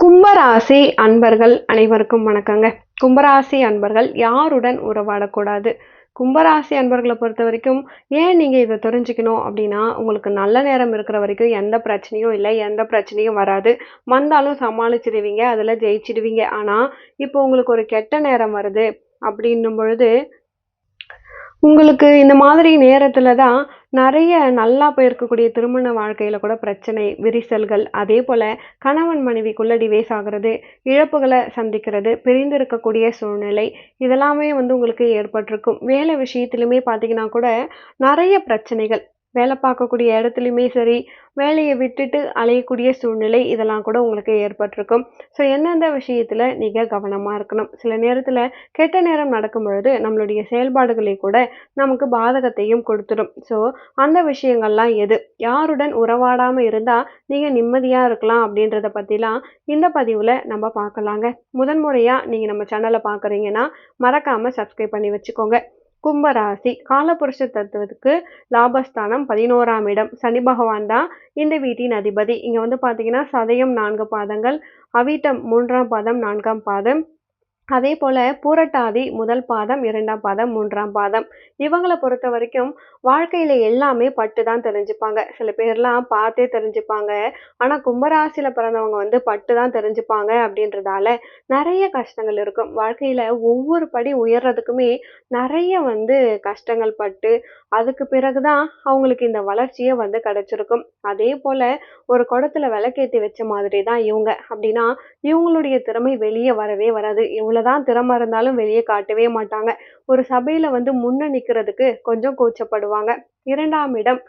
கும்பராசி அன்பர்கள் அனைவருக்கும் வணக்கங்க. கும்பராசி அன்பர்கள் யாருடன் உறவாடக்கூடாது? கும்பராசி அன்பர்களை பொறுத்த வரைக்கும் ஏன் நீங்கள் இதை தெரிஞ்சுக்கணும் அப்படின்னா உங்களுக்கு நல்ல நேரம் இருக்கிற வரைக்கும் எந்த பிரச்சனையும் இல்லை எந்த பிரச்சனையும் வராது. வந்தாலும் சமாளிச்சிடுவீங்க அதில் ஜெயிச்சிடுவீங்க. ஆனால் இப்போ உங்களுக்கு ஒரு கெட்ட நேரம் வருது அப்படின்னும் பொழுது உங்களுக்கு இந்த மாதிரி நேரத்தில் தான் நிறைய நல்லா போயிருக்கக்கூடிய திருமண வாழ்க்கையில் கூட பிரச்சனை விரிசல்கள் அதே போல் கணவன் மனைவிக்குள்ள டிவேஸ் ஆகிறது இழப்புகளை சந்திக்கிறது பிரிந்து இருக்கக்கூடிய சூழ்நிலை இதெல்லாமே வந்து உங்களுக்கு ஏற்பட்டிருக்கும். வேலை விஷயத்துலையுமே பார்த்தீங்கன்னா கூட நிறைய பிரச்சனைகள். வேலை பார்க்கக்கூடிய இடத்துலையுமே சரி வேலையை விட்டுட்டு அலையக்கூடிய சூழ்நிலை இதெல்லாம் கூட உங்களுக்கு ஏற்பட்டிருக்கும். ஸோ எந்தெந்த விஷயத்தில் நீங்கள் கவனமாக இருக்கணும்? சில நேரத்தில் கெட்ட நேரம் நடக்கும் பொழுது நம்மளுடைய செயல்பாடுகளை கூட நமக்கு பாதகத்தையும் கொடுத்துடும். ஸோ அந்த விஷயங்கள்லாம் எது? யாருடன் உறவாடாமல் இருந்தால் நீங்கள் நிம்மதியாக இருக்கலாம் அப்படின்றத பற்றிலாம் இந்த பதிவில் நம்ம பார்க்கலாங்க. முதன்முறையாக நீங்கள் நம்ம சேனலை பார்க்குறீங்கன்னா மறக்காமல் சப்ஸ்கிரைப் பண்ணி வச்சுக்கோங்க. கும்பராசி. காலபுருஷ தத்துவத்துக்கு லாபஸ்தானம் பதினோராம் இடம். சனி பகவான் தான் இந்த வீட்டின் அதிபதி. இங்கே வந்து பார்த்தீங்கன்னா சதயம் நான்கு பாதங்கள் அவிட்டம் மூன்றாம் பாதம் நான்காம் பாதம். அதே போல் பூரட்டாதி முதல் பாதம் இரண்டாம் பாதம் மூன்றாம் பாதம். இவங்களை பொறுத்த வரைக்கும் வாழ்க்கையில் எல்லாமே பட்டு தான் தெரிஞ்சுப்பாங்க. சில பேர்லாம் பார்த்தே தெரிஞ்சுப்பாங்க. ஆனால் கும்பராசியில் பிறந்தவங்க வந்து பட்டு தான் தெரிஞ்சுப்பாங்க அப்படின்றதால நிறைய கஷ்டங்கள் இருக்கும். வாழ்க்கையில் ஒவ்வொரு படி உயர்றதுக்குமே நிறைய வந்து கஷ்டங்கள் பட்டு அதுக்கு பிறகு தான் அவங்களுக்கு இந்த வளர்ச்சியே வந்து கிடைச்சிருக்கும். அதே போல் ஒரு குடத்தில் விளக்கேற்றி வச்ச மாதிரி தான் இவங்க. அப்படின்னா இவங்களுடைய திறமை வெளியே வரவே வராது. இவ்வளோ எவ்வளோதான் திறமை இருந்தாலும் வெளியே காட்டவே மாட்டாங்க. ஒரு சபையில் வந்து முன்ன நிற்கிறதுக்கு கொஞ்சம் கூச்சப்படுவாங்க. இரண்டாம் இடம்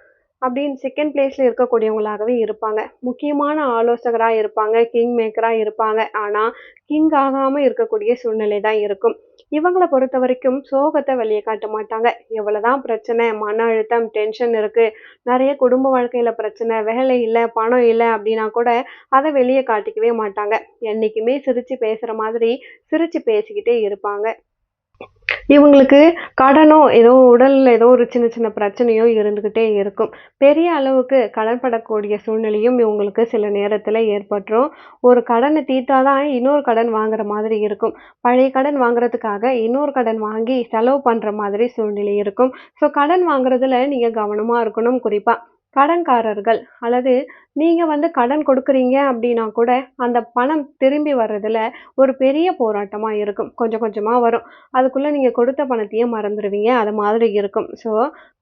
அப்படின்னு செகண்ட் பிளேஸில் இருக்கக்கூடியவங்களாகவே இருப்பாங்க. முக்கியமான ஆலோசகராக இருப்பாங்க கிங் மேக்கராக இருப்பாங்க. ஆனால் கிங் ஆகாமல் இருக்கக்கூடிய சூழ்நிலை தான் இருக்கும். இவங்களை பொறுத்த வரைக்கும் சோகத்தை வெளியே காட்ட மாட்டாங்க. எவ்வளோதான் பிரச்சனை மன அழுத்தம் டென்ஷன் இருக்குது நிறைய குடும்ப வாழ்க்கையில் பிரச்சனை வேலை இல்லை பணம் இல்லை அப்படின்னா கூட அதை வெளியே காட்டிக்கவே மாட்டாங்க. என்றைக்குமே சிரித்து பேசுகிற மாதிரி சிரித்து பேசிக்கிட்டே இருப்பாங்க. இவங்களுக்கு கடனோ ஏதோ உடலில் ஏதோ ஒரு சின்ன சின்ன பிரச்சனையோ இருந்துக்கிட்டே இருக்கும். பெரிய அளவுக்கு கடன் படக்கூடிய சூழ்நிலையும் இவங்களுக்கு சில நேரத்தில் ஏற்பட்டுரும். ஒரு கடனை தீர்த்தாதான் இன்னொரு கடன் வாங்குற மாதிரி இருக்கும். பழைய கடன் வாங்குறதுக்காக இன்னொரு கடன் வாங்கி செலவு பண்ணுற மாதிரி சூழ்நிலை இருக்கும். ஸோ கடன் வாங்குறதுல நீங்கள் கவனமாக இருக்கணும். குறிப்பாக கடன்காரர்கள் அல்லது நீங்கள் வந்து கடன் கொடுக்குறீங்க அப்படின்னா கூட அந்த பணம் திரும்பி வர்றதுல ஒரு பெரிய போராட்டமாக இருக்கும். கொஞ்சம் கொஞ்சமாக வரும். அதுக்குள்ளே நீங்கள் கொடுத்த பணத்தையே மறந்துடுவீங்க. அது மாதிரி இருக்கும். ஸோ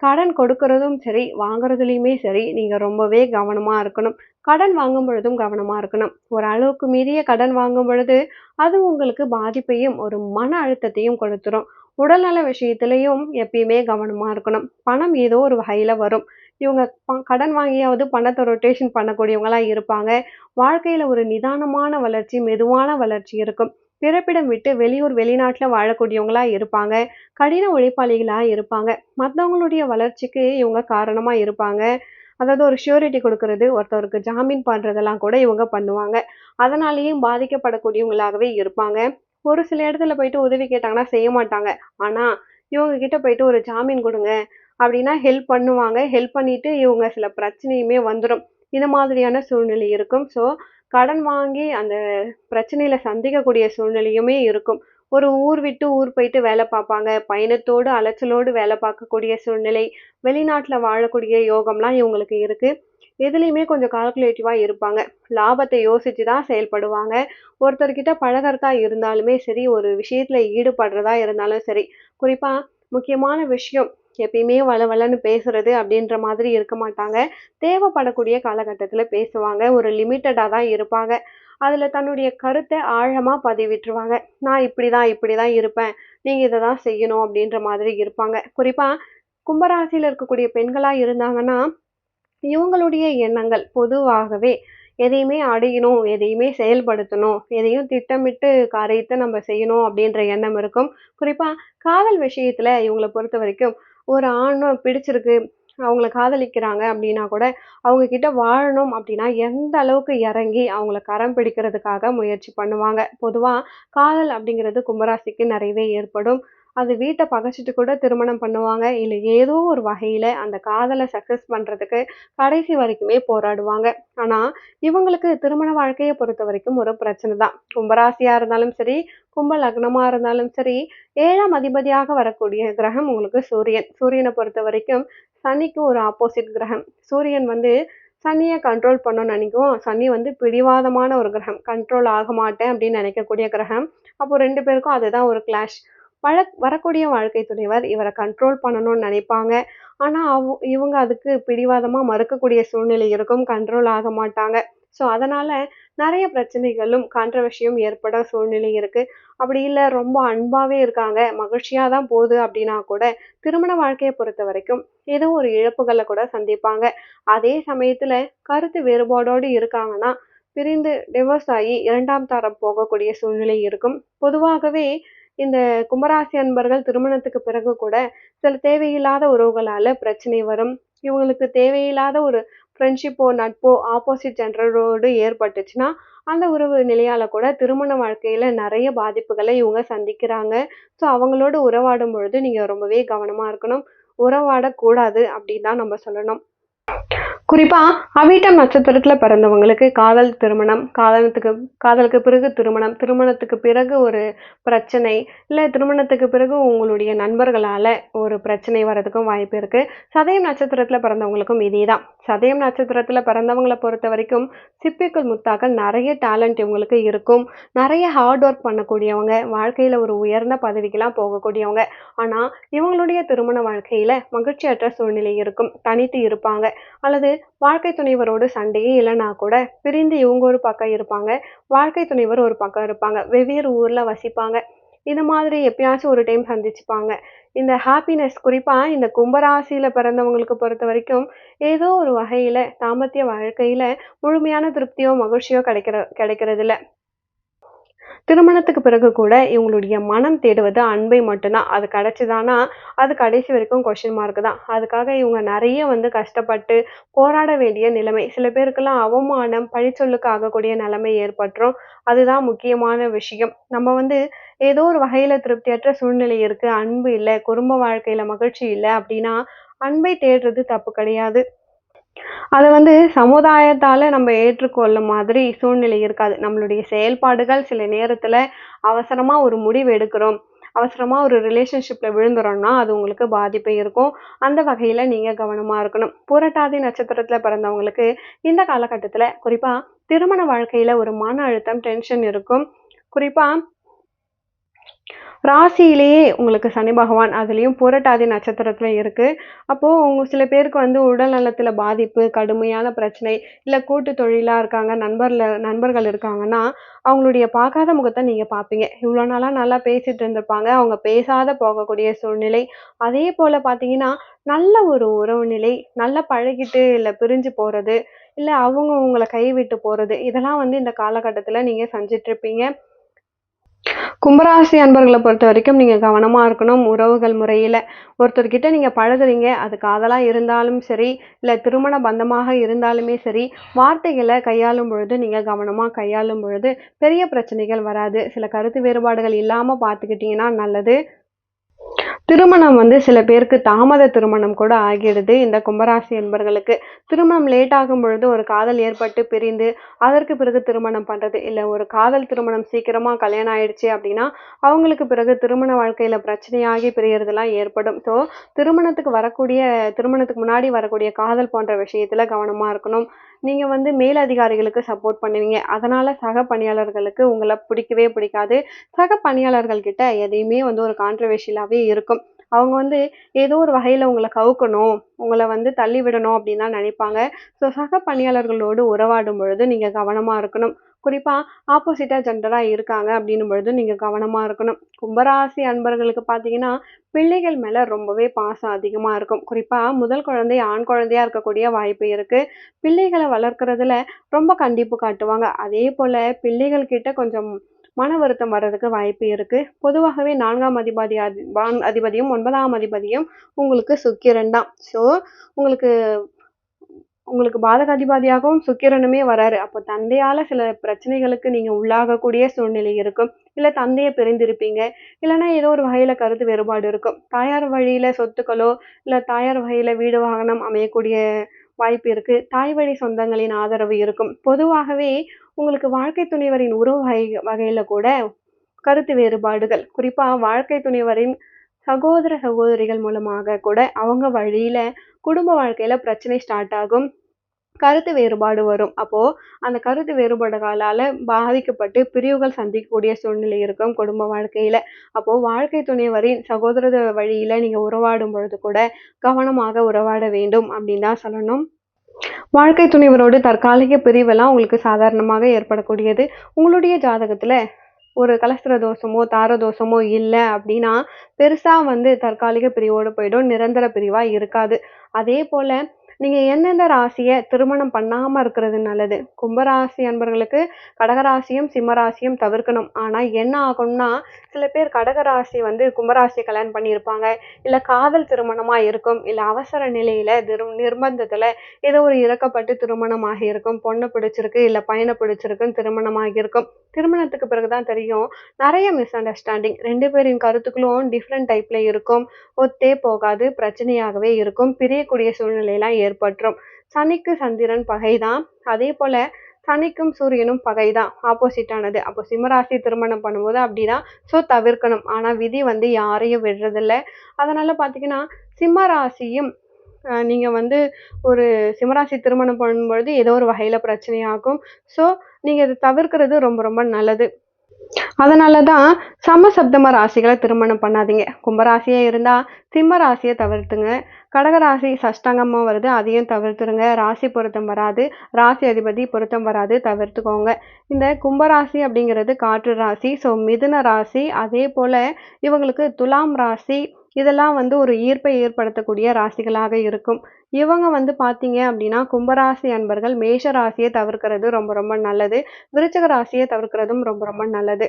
கடன் கொடுக்கறதும் சரி வாங்குறதுலையுமே சரி நீங்கள் ரொம்பவே கவனமாக இருக்கணும். கடன் வாங்கும் பொழுதும் கவனமாக இருக்கணும். ஒரு அளவுக்கு மீறிய கடன் வாங்கும் பொழுது அது உங்களுக்கு பாதிப்பையும் ஒரு மன அழுத்தத்தையும் கொடுத்துரும். உடல்நல விஷயத்துலையும் எப்பயுமே கவனமாக இருக்கணும். பணம் ஏதோ ஒரு வகையில் வரும். இவங்க கடன் வாங்கியாவது பணத்தை ரொட்டேஷன் பண்ணக்கூடியவங்களாக இருப்பாங்க. வாழ்க்கையில் ஒரு நிதானமான வளர்ச்சி மெதுவான வளர்ச்சி இருக்கும். பிறப்பிடம் விட்டு வெளியூர் வெளிநாட்டில் வாழக்கூடியவங்களா இருப்பாங்க. கடின உழைப்பாளிகளாக இருப்பாங்க. மற்றவங்களுடைய வளர்ச்சிக்கு இவங்க காரணமாக இருப்பாங்க. அதாவது ஒரு ஷூரிட்டி கொடுக்கறது ஒருத்தருக்கு ஜாமீன் பண்ணுறதெல்லாம் கூட இவங்க பண்ணுவாங்க. அதனாலேயும் பாதிக்கப்படக்கூடியவங்களாகவே இருப்பாங்க. ஒரு சில இடத்துல போயிட்டு உதவி கேட்டாங்கன்னா செய்ய மாட்டாங்க. ஆனால் இவங்க கிட்ட போயிட்டு ஒரு ஜாமீன் கொடுங்க. அப்படின்னா ஹெல்ப் பண்ணுவாங்க. ஹெல்ப் பண்ணிவிட்டு இவங்க சில பிரச்சனையுமே வந்துடும் இந்த மாதிரியான சூழ்நிலை இருக்கும். ஸோ கடன் வாங்கி அந்த பிரச்சனையில் சந்திக்கக்கூடிய சூழ்நிலையுமே இருக்கும். ஒரு ஊர் விட்டு ஊர் போயிட்டு வேலை பார்ப்பாங்க. பயணத்தோடு அலைச்சலோடு வேலை பார்க்கக்கூடிய சூழ்நிலை வெளிநாட்டில் வாழக்கூடிய யோகம்லாம் இவங்களுக்கு இருக்குது எதுலேயுமே கொஞ்சம் கால்குலேட்டிவாக இருப்பாங்க. லாபத்தை யோசித்து தான் செயல்படுவாங்க. ஒருத்தர்கிட்ட பழகறதா இருந்தாலுமே சரி ஒரு விஷயத்தில் ஈடுபடுறதா இருந்தாலும் சரி. குறிப்பாக முக்கியமான விஷயம் எப்பயுமே வளவளன்னு பேசுறது அப்படின்ற மாதிரி இருக்க மாட்டாங்க. தேவைப்படக்கூடிய காலகட்டத்தில் பேசுவாங்க. ஒரு லிமிட்டடாக தான் இருப்பாங்க. அதில் தன்னுடைய கருத்தை ஆழமாக பதிவிட்டுருவாங்க. நான் இப்படி தான் இப்படி தான் இருப்பேன். நீங்கள் இதை தான் செய்யணும் அப்படின்ற மாதிரி இருப்பாங்க. குறிப்பாக கும்பராசியில் இருக்கக்கூடிய பெண்களாக இருந்தாங்கன்னா இவங்களுடைய எண்ணங்கள் பொதுவாகவே எதையுமே அடையணும் எதையுமே செயல்படுத்தணும் எதையும் திட்டமிட்டு காரியத்தை நம்ம செய்யணும் அப்படின்ற எண்ணம் இருக்கும். குறிப்பாக காதல் விஷயத்தில் இவங்களை பொறுத்த வரைக்கும் ஒரு ஆணும் பிடிச்சிருக்கு அவங்கள காதலிக்கிறாங்க அப்படின்னா கூட அவங்க கிட்ட வாழணும் அப்படின்னா எந்த அளவுக்கு இறங்கி அவங்கள கரம் பிடிக்கிறதுக்காக முயற்சி பண்ணுவாங்க. பொதுவாக காதல் அப்படிங்கிறது கும்பராசிக்கு நிறையவே ஏற்படும். அது வீட்டை பகைச்சிட்டு கூட திருமணம் பண்ணுவாங்க. இல்லை ஏதோ ஒரு வகையில் அந்த காதலை சக்ஸஸ் பண்ணுறதுக்கு கடைசி வரைக்குமே போராடுவாங்க. ஆனால் இவங்களுக்கு திருமண வாழ்க்கையை பொறுத்த வரைக்கும் ஒரு பிரச்சனை தான். கும்பராசியாக இருந்தாலும் சரி கும்ப லக்னமாக இருந்தாலும் சரி ஏழாம் அதிபதியாக வரக்கூடிய கிரகம் உங்களுக்கு சூரியன். சூரியனை பொறுத்த வரைக்கும் சனிக்கு ஒரு ஆப்போசிட் கிரகம். சூரியன் வந்து சனியை கண்ட்ரோல் பண்ணணும்னு நினைக்கும். சனி வந்து பிடிவாதமான ஒரு கிரகம். கண்ட்ரோல் ஆக மாட்டேன் அப்படின்னு நினைக்கக்கூடிய கிரகம். அப்போ ரெண்டு பேருக்கும் அதுதான் ஒரு கிளாஷ் வழ வரக்கூடிய வாழ்க்கை துணைவர் இவரை கண்ட்ரோல் பண்ணணும்னு நினைப்பாங்க. ஆனால் அவ இவங்க அதுக்கு பிடிவாதமாக மறுக்கக்கூடிய சூழ்நிலை இருக்கும். கண்ட்ரோல் ஆக மாட்டாங்க. ஸோ அதனால் நிறைய பிரச்சனைகளும் கான்ட்ரவர்ஷியும் ஏற்பட சூழ்நிலை இருக்குது அப்படி இல்லை ரொம்ப அன்பாகவே இருக்காங்க. மகிழ்ச்சியாக தான் போகுது அப்படின்னா கூட திருமண வாழ்க்கையை பொறுத்த வரைக்கும் ஏதோ ஒரு இழப்புகளை கூட சந்திப்பாங்க. அதே சமயத்தில் கருத்து வேறுபாடோடு இருக்காங்கன்னா பிரிந்து டிவோர்ஸ் ஆகி இரண்டாம் தரம் போகக்கூடிய சூழ்நிலை இருக்கும். பொதுவாகவே இந்த கும்பராசி அன்பர்கள் திருமணத்துக்கு பிறகு கூட சில தேவையில்லாத உறவுகளால் பிரச்சனை வரும். இவங்களுக்கு தேவையில்லாத ஒரு ஃப்ரெண்ட்ஷிப்போ நட்போ ஆப்போசிட் ஜென்டரோடு ஏற்பட்டுச்சுன்னா அந்த உறவு நிலையால் கூட திருமண வாழ்க்கையில் நிறைய பாதிப்புகளை இவங்க சந்திக்கிறாங்க. ஸோ அவங்களோட உறவாடும் பொழுது நீங்கள் ரொம்பவே கவனமாக இருக்கணும். உறவாடக்கூடாது அப்படின்னு தான் நம்ம சொல்லணும். குறிப்பாக அவிட்டம் நட்சத்திரத்தில் பிறந்தவங்களுக்கு காதல் திருமணம் காதலத்துக்கு காதலுக்கு பிறகு திருமணம் திருமணத்துக்கு பிறகு ஒரு பிரச்சனை இல்லை திருமணத்துக்கு பிறகு உங்களுடைய நண்பர்களால் ஒரு பிரச்சனை வர்றதுக்கும் வாய்ப்பு இருக்குது சதயம் நட்சத்திரத்தில் பிறந்தவங்களுக்கும் இதே தான் சதயம் நட்சத்திரத்தில் பிறந்தவங்களை பொறுத்த வரைக்கும் சிப்பிக்குள் முத்தாக நிறைய டேலண்ட் இவங்களுக்கு இருக்கும். நிறைய ஹார்ட் ஒர்க் பண்ணக்கூடியவங்க வாழ்க்கையில் ஒரு உயர்ந்த பதவிக்கெல்லாம் போகக்கூடியவங்க. ஆனால் இவங்களுடைய திருமண வாழ்க்கையில் மகிழ்ச்சியற்ற சூழ்நிலை இருக்கும். தனித்து இருப்பாங்க. அல்லது வாழ்க்கை துணைவரோடு சண்டையே இல்லைனா கூட பிரிந்து இவங்க ஒரு பக்கம் இருப்பாங்க வாழ்க்கை துணைவர் ஒரு பக்கம் இருப்பாங்க வெவ்வேறு ஊரில் வசிப்பாங்க. இது மாதிரி எப்பயாச்சும் ஒரு டைம் சந்திச்சுப்பாங்க. இந்த ஹாப்பினஸ் குறிப்பாக இந்த கும்பராசியில் பிறந்தவங்களுக்கு பொறுத்த வரைக்கும் ஏதோ ஒரு வகையில் தாம்பத்திய வாழ்க்கையில் முழுமையான திருப்தியோ மகிழ்ச்சியோ கிடைக்கிற கிடைக்கிறதில்ல. திருமணத்துக்கு பிறகு கூட இவங்களுடைய மனம் தேடுவது அன்பை மட்டும்தான். அது கிடைச்சிதானா? அது கடைசி வரைக்கும் கொஷின் மார்க் தான். அதுக்காக இவங்க நிறைய வந்து கஷ்டப்பட்டு போராட வேண்டிய நிலைமை. சில பேருக்கெல்லாம் அவமானம் பழிச்சொல்லுக்கு ஆகக்கூடிய நிலைமை ஏற்பட்டுரும். அதுதான் முக்கியமான விஷயம். நம்ம வந்து ஏதோ ஒரு வகையில் திருப்தியற்ற சூழ்நிலை இருக்குது அன்பு இல்லை குடும்ப வாழ்க்கையில் மகிழ்ச்சி இல்லை அப்படின்னா அன்பை தேடுறது தப்பு கிடையாது. அதை வந்து சமுதாயத்தால் நம்ம ஏற்றுக்கொள்ள மாதிரி சூழ்நிலை இருக்காது. நம்மளுடைய செயல்பாடுகள் சில நேரத்தில் அவசரமாக ஒரு முடிவு எடுக்கிறோம். அவசரமாக ஒரு ரிலேஷன்ஷிப்பில் விழுந்துறோம்னா அது உங்களுக்கு பாதிப்பை இருக்கும். அந்த வகையில் நீங்கள் கவனமாக இருக்கணும். புரட்டாதி நட்சத்திரத்தில் பிறந்தவங்களுக்கு இந்த காலகட்டத்தில் குறிப்பாக திருமண வாழ்க்கையில் ஒரு மன அழுத்தம் டென்ஷன் இருக்கும். குறிப்பாக ராசியிலேயே உங்களுக்கு சனி பகவான் அதுலேயும் புரட்டாதி நட்சத்திரத்தில் இருக்குது அப்போது உங்க சில பேருக்கு வந்து உடல் நலத்தில் பாதிப்பு கடுமையான பிரச்சனை இல்லை கூட்டு தொழிலாக இருக்காங்க நண்பரில் நண்பர்கள் இருக்காங்கன்னா அவங்களுடைய பார்க்காத முகத்தை நீங்கள் பார்ப்பீங்க. இவ்வளோ நாளாக நல்லா பேசிகிட்டு இருந்திருப்பாங்க. அவங்க பேசாத போகக்கூடிய சூழ்நிலை. அதே போல் பார்த்தீங்கன்னா நல்ல ஒரு உறவு நிலை நல்லா பழகிட்டு இல்லை பிரிஞ்சு போகிறது இல்லை அவங்க உங்களை கைவிட்டு போகிறது இதெல்லாம் வந்து இந்த காலகட்டத்தில் நீங்கள் செஞ்சிட்ருப்பீங்க கும்பராசி அன்பர்களை பொறுத்த வரைக்கும் நீங்கள் கவனமாக இருக்கணும். உறவுகள் முறையில் ஒருத்தர்கிட்ட நீங்கள் பழகுறீங்க. அது காதலாக இருந்தாலும் சரி இல்லை திருமண பந்தமாக இருந்தாலுமே சரி வார்த்தைகளை கையாளும் பொழுது நீங்கள் கவனமாக கையாளும் பொழுது பெரிய பிரச்சனைகள் வராது. சில கருத்து வேறுபாடுகள் இல்லாமல் பார்த்துக்கிட்டிங்கன்னா நல்லது. திருமணம் வந்து சில பேருக்கு தாமத திருமணம் கூட ஆகிடுது. இந்த கும்பராசி என்பர்களுக்கு திருமணம் லேட் ஆகும் பொழுது ஒரு காதல் ஏற்பட்டு பிரிந்து அதற்கு பிறகு திருமணம் பண்ணுறது இல்லை ஒரு காதல் திருமணம் சீக்கிரமாக கல்யாணம் ஆயிடுச்சு அப்படின்னா அவங்களுக்கு பிறகு திருமண வாழ்க்கையில் பிரச்சனையாகி பிரியறதுலாம் ஏற்படும். ஸோ திருமணத்துக்கு வரக்கூடிய திருமணத்துக்கு முன்னாடி வரக்கூடிய காதல் போன்ற விஷயத்தில் கவனமாக இருக்கணும். நீங்கள் வந்து மேலதிகாரிகளுக்கு சப்போர்ட் பண்ணுவீங்க. அதனால் சக பணியாளர்களுக்கு உங்களை பிடிக்கவே பிடிக்காது. சக பணியாளர்கள்கிட்ட எதையுமே வந்து ஒரு கான்ட்ரவர்ஷியலாகவே இருக்கும். அவங்க வந்து ஏதோ ஒரு வகையில் உங்களை கவுக்கணும் உங்களை வந்து தள்ளி விடணும் அப்படின்னு தான் நினைப்பாங்க. ஸோ சக பணியாளர்களோடு உறவாடும் பொழுது நீங்கள் கவனமாக இருக்கணும். குறிப்பாக ஆப்போசிட்டாக ஜெண்டராக இருக்காங்க அப்படின்னும் பொழுது நீங்கள் கவனமாக இருக்கணும். கும்பராசி அன்பர்களுக்கு பார்த்தீங்கன்னா பிள்ளைகள் மேலே ரொம்பவே பாசம் அதிகமாக இருக்கும். குறிப்பாக முதல் குழந்தை ஆண் குழந்தையாக இருக்கக்கூடிய வாய்ப்பு இருக்குது பிள்ளைகளை வளர்க்குறதுல ரொம்ப கண்டிப்பு காட்டுவாங்க. அதே போல் பிள்ளைகள் கிட்ட கொஞ்சம் மன வருத்தம் வர்றதுக்கு வாய்ப்பு இருக்குது பொதுவாகவே நான்காம் அதிபதி அதி அதிபதியும் ஒன்பதாம் அதிபதியும் உங்களுக்கு சுக்கிரன் தான். ஸோ உங்களுக்கு உங்களுக்கு பாதகாதிபதியாகவும் சுக்கிரனுமே வராரு. அப்போ தந்தையால் சில பிரச்சனைகளுக்கு நீங்கள் உள்ளாகக்கூடிய சூழ்நிலை இருக்கும். இல்லை தந்தையை பிரிந்திருப்பீங்க. இல்லைன்னா ஏதோ ஒரு வகையில் கருத்து வேறுபாடு இருக்கும். தாயார் வழியில் சொத்துக்களோ இல்லை தாயார் வகையில் வீடு வாகனம் அமையக்கூடிய வாய்ப்பு இருக்கு. தாய் வழி சொந்தங்களின் ஆதரவு இருக்கும். பொதுவாகவே உங்களுக்கு வாழ்க்கை துணைவரின் உறவு வகை வகையில் கூட கருத்து வேறுபாடுகள். குறிப்பாக வாழ்க்கை துணைவரின் சகோதர சகோதரிகள் மூலமாக கூட அவங்க வழியில் குடும்ப வாழ்க்கையில் பிரச்சனை ஸ்டார்ட் ஆகும். கருத்து வேறுபாடு வரும். அப்போது அந்த கருத்து வேறுபாடுகளால் பாதிக்கப்பட்டு பிரிவுகள் சந்திக்கக்கூடிய சூழ்நிலை இருக்கும் குடும்ப வாழ்க்கையில். அப்போது வாழ்க்கை துணைவரின் சகோதர வழியில் நீங்கள் உறவாடும் பொழுது கூட கவனமாக உறவாட வேண்டும் அப்படின்னு தான் சொல்லணும். வாழ்க்கை துணைவரோடு தற்காலிக பிரிவெல்லாம் உங்களுக்கு சாதாரணமாக ஏற்படக்கூடியது. உங்களுடைய ஜாதகத்தில் ஒரு கலஸ்திர தோஷமோ தார தோஷமோ இல்லை அப்படின்னா பெருசாக வந்து தற்காலிக பிரிவோடு போயிடும் நிரந்தர பிரிவாக இருக்காது. அதே போல் நீங்கள் எந்தெந்த ராசியை திருமணம் பண்ணாமல் இருக்கிறது நல்லது? கும்பராசி அன்பர்களுக்கு கடகராசியும் சிம்மராசியும் தவிர்க்கணும். ஆனால் என்ன ஆகும்னா சில பேர் கடகராசி வந்து கும்பராசி கல்யாணம் பண்ணியிருப்பாங்க. இல்லை காதல் திருமணமாக இருக்கும். இல்லை அவசர நிலையில் திரு நிர்பந்தத்தில் ஏதோ ஒரு இறக்கப்பட்டு திருமணம் ஆகியிருக்கும் பொண்ணு பிடிச்சிருக்கு இல்லை பையனை பிடிச்சிருக்குன்னு திருமணம் ஆகியிருக்கும் திருமணத்துக்கு பிறகு தான் தெரியும் நிறைய மிஸ் அண்டர்ஸ்டாண்டிங் ரெண்டு பேரின் கருத்துக்களும் டிஃப்ரெண்ட் டைப்பில் இருக்கும். ஒத்தே போகாது பிரச்சனையாகவே இருக்கும். பிரியக்கூடிய சூழ்நிலையெல்லாம் ஏற்பட்டுரும் சனிக்கு சந்திரன் பகைதான். அதே போல சனிக்கும் சூரியனும் பகைதான். ஆப்போசிட்டானது அப்போ சிம்மராசி திருமணம் பண்ணும்போது அப்படிதான். ஸோ தவிர்க்கணும். ஆனா விதி வந்து யாரையும் விடுறதில்ல. அதனால பார்த்தீங்கன்னா சிம்மராசியும் நீங்கள் நீங்க வந்து ஒரு சிம்மராசி திருமணம் பண்ணும்பொழுது ஏதோ ஒரு வகையில பிரச்சனையாகும். ஸோ நீங்கள் இதை தவிர்க்கிறது ரொம்ப ரொம்ப நல்லது. அதனால தான் சமசப்தம ராசிகளை திருமணம் பண்ணாதீங்க. கும்பராசியே இருந்தால் சிம்ம ராசியை தவிர்த்துங்க. கடகராசி சஷ்டாங்கமா வருது அதையும் தவிர்த்துருங்க. ராசி பொருத்தம் வராது ராசி அதிபதி பொருத்தம் வராது தவிர்த்துக்கோங்க. இந்த கும்பராசி அப்படிங்கிறது காற்று ராசி ஸோ மிதுன ராசி அதே போல் இவங்களுக்கு துலாம் ராசி இதெல்லாம் வந்து ஒரு ஈர்ப்பை ஏற்படுத்தக்கூடிய ராசிகளாக இருக்கும். இவங்க வந்து பார்த்தீங்க அப்படின்னா கும்பராசி அன்பர்கள் மேஷ ராசியை தவிர்க்கிறது ரொம்ப ரொம்ப நல்லது. விருச்சக ராசியை தவிர்க்கிறதும் ரொம்ப ரொம்ப நல்லது.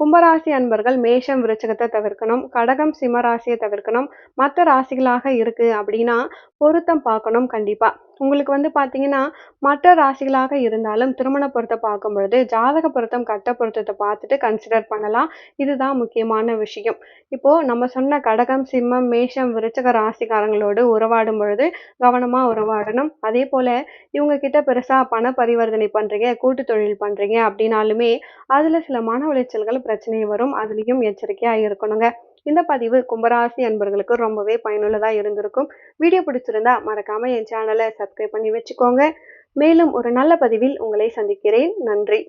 கும்பராசி அன்பர்கள் மேஷம் விருச்சகத்தை தவிர்க்கணும். கடகம் சிம்ம ராசியை தவிர்க்கணும். மற்ற ராசிகளாக இருக்குது அப்படின்னா பொருத்தம் பார்க்கணும் கண்டிப்பாக உங்களுக்கு வந்து பார்த்தீங்கன்னா மற்ற ராசிகளாக இருந்தாலும் திருமண பொருத்தம் பார்க்கும் பொழுது ஜாதக பொருத்தம் கட்ட பொருத்தத்தை பார்த்துட்டு கன்சிடர் பண்ணலாம். இதுதான் முக்கியமான விஷயம். இப்போ நம்ம சொன்ன கடகம் சிம்மம் மேஷம் விருச்சக ராசிக்காரங்களோடு உறவாடும் பொழுது கவனமா உறவாடணும். அதே போல இவங்க கிட்ட பெருசா பண பரிவர்த்தனை பண்றீங்க கூட்டு தொழில் பண்றீங்க அப்படின்னாலுமே அதுல சில மன உளைச்சல்கள் பிரச்சனை வரும். அதுலயும் எச்சரிக்கையா இருக்கணுங்க. இந்த பதிவு கும்பராசி அன்பர்களுக்கு ரொம்பவே பயனுள்ளதாக இருந்திருக்கும். வீடியோ பிடிச்சிருந்தா மறக்காம என் சேனலை சப்ஸ்கிரைப் பண்ணி வச்சுக்கோங்க. மேலும் ஒரு நல்ல பதிவில் உங்களை சந்திக்கிறேன். நன்றி.